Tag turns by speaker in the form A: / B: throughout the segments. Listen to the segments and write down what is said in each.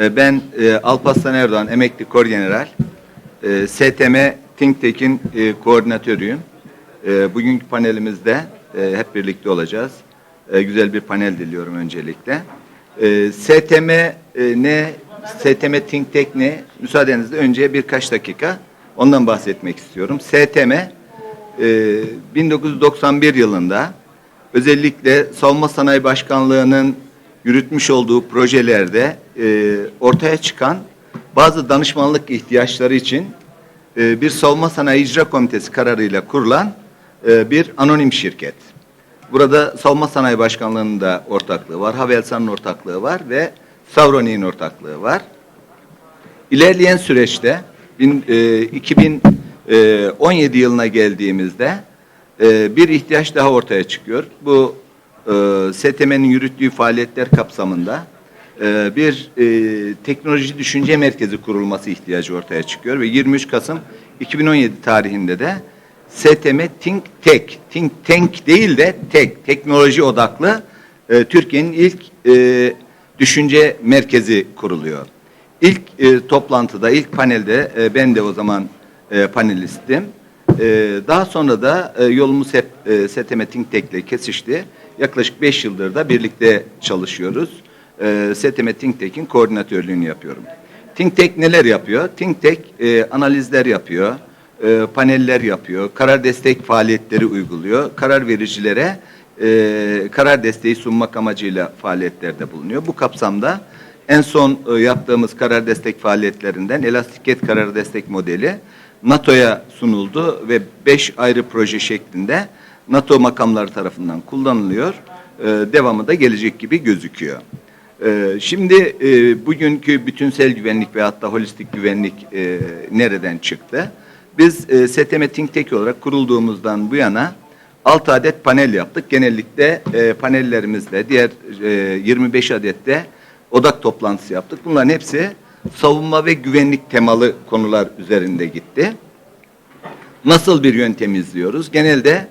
A: E, Ben e, Alparslan Erdoğan, emekli kor general. E, STM Think e, koordinatörüyüm. E, Bugünkü panelimizde e, hep birlikte olacağız. E, Güzel bir panel diliyorum öncelikle. E, STM e, ne? STM Think ne? Müsaadenizle önce birkaç dakika ondan bahsetmek istiyorum. STM e, 1991 yılında özellikle Savunma Sanayi Başkanlığı'nın yürütmüş olduğu projelerde e, ortaya çıkan bazı danışmanlık ihtiyaçları için e, bir Savunma Sanayi İcra Komitesi kararıyla kurulan e, bir anonim şirket. Burada Savunma Sanayi Başkanlığı'nın da ortaklığı var, Havelsan'ın ortaklığı var ve Savroni'nin ortaklığı var. İlerleyen süreçte bin- e, 2017 yılına geldiğimizde e, bir ihtiyaç daha ortaya çıkıyor. Bu e, STM'nin yürüttüğü faaliyetler kapsamında e, bir e, teknoloji düşünce merkezi kurulması ihtiyacı ortaya çıkıyor ve 23 Kasım 2017 tarihinde de STM Think Tech, Think Tank değil de Tek, teknoloji odaklı e, Türkiye'nin ilk e, düşünce merkezi kuruluyor. İlk e, toplantıda, ilk panelde e, ben de o zaman e, panelistim. E, daha sonra da e, yolumuz hep e, STM Think Tank ile kesişti. Yaklaşık 5 yıldır da birlikte çalışıyoruz. E, STM Think Tank'in koordinatörlüğünü yapıyorum. Think Tank neler yapıyor? Think Tank e, analizler yapıyor, e, paneller yapıyor, karar destek faaliyetleri uyguluyor, karar vericilere e, karar desteği sunmak amacıyla faaliyetlerde bulunuyor. Bu kapsamda en son e, yaptığımız karar destek faaliyetlerinden elastiket karar destek modeli NATO'ya sunuldu ve beş ayrı proje şeklinde NATO makamları tarafından kullanılıyor. E, devamı da gelecek gibi gözüküyor. Ee, Şimdi e, bugünkü bütünsel güvenlik ve hatta holistik güvenlik e, nereden çıktı? Biz e, STM Think olarak kurulduğumuzdan bu yana 6 adet panel yaptık. Genellikle e, panellerimizle diğer e, 25 adette odak toplantısı yaptık. Bunların hepsi savunma ve güvenlik temalı konular üzerinde gitti. Nasıl bir yöntem izliyoruz? Genelde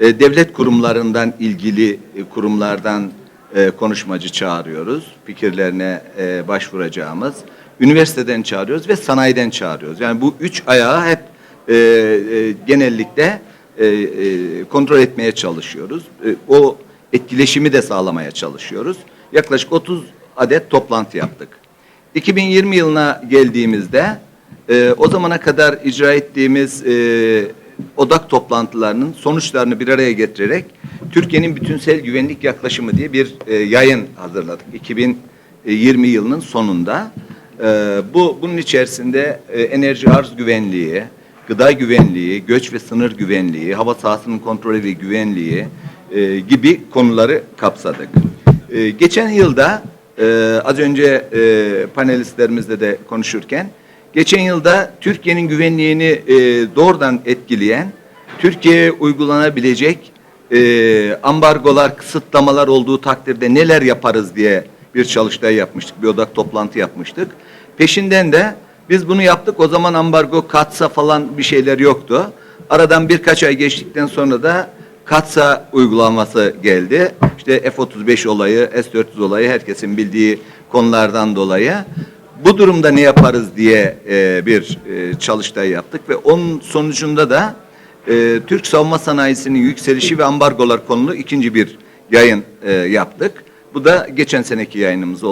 A: e, devlet kurumlarından ilgili e, kurumlardan e, konuşmacı çağırıyoruz. Fikirlerine e, başvuracağımız. Üniversiteden çağırıyoruz ve sanayiden çağırıyoruz. Yani bu üç ayağı hep e, e, genellikle kontrol etmeye çalışıyoruz. O etkileşimi de sağlamaya çalışıyoruz. Yaklaşık 30 adet toplantı yaptık. 2020 yılına geldiğimizde o zamana kadar icra ettiğimiz odak toplantılarının sonuçlarını bir araya getirerek Türkiye'nin bütünsel güvenlik yaklaşımı diye bir e, yayın hazırladık 2020 yılının sonunda. E, bu bunun içerisinde e, enerji arz güvenliği, gıda güvenliği, göç ve sınır güvenliği, hava sahasının kontrolü ve güvenliği e, gibi konuları kapsadık. E, geçen yılda e, az önce e, panelistlerimizle de konuşurken geçen yılda Türkiye'nin güvenliğini e, doğrudan etkileyen Türkiye'ye uygulanabilecek e, ambargolar, kısıtlamalar olduğu takdirde neler yaparız diye bir çalıştay yapmıştık, bir odak toplantı yapmıştık. Peşinden de biz bunu yaptık. O zaman ambargo katsa falan bir şeyler yoktu. Aradan birkaç ay geçtikten sonra da katsa uygulanması geldi. İşte F-35 olayı, S-400 olayı herkesin bildiği konulardan dolayı. Bu durumda ne yaparız diye e, bir e, çalıştay yaptık ve onun sonucunda da e, Türk savunma sanayisinin yükselişi ve ambargolar konulu ikinci bir yayın e, yaptık. Bu da geçen seneki yayınımız oldu.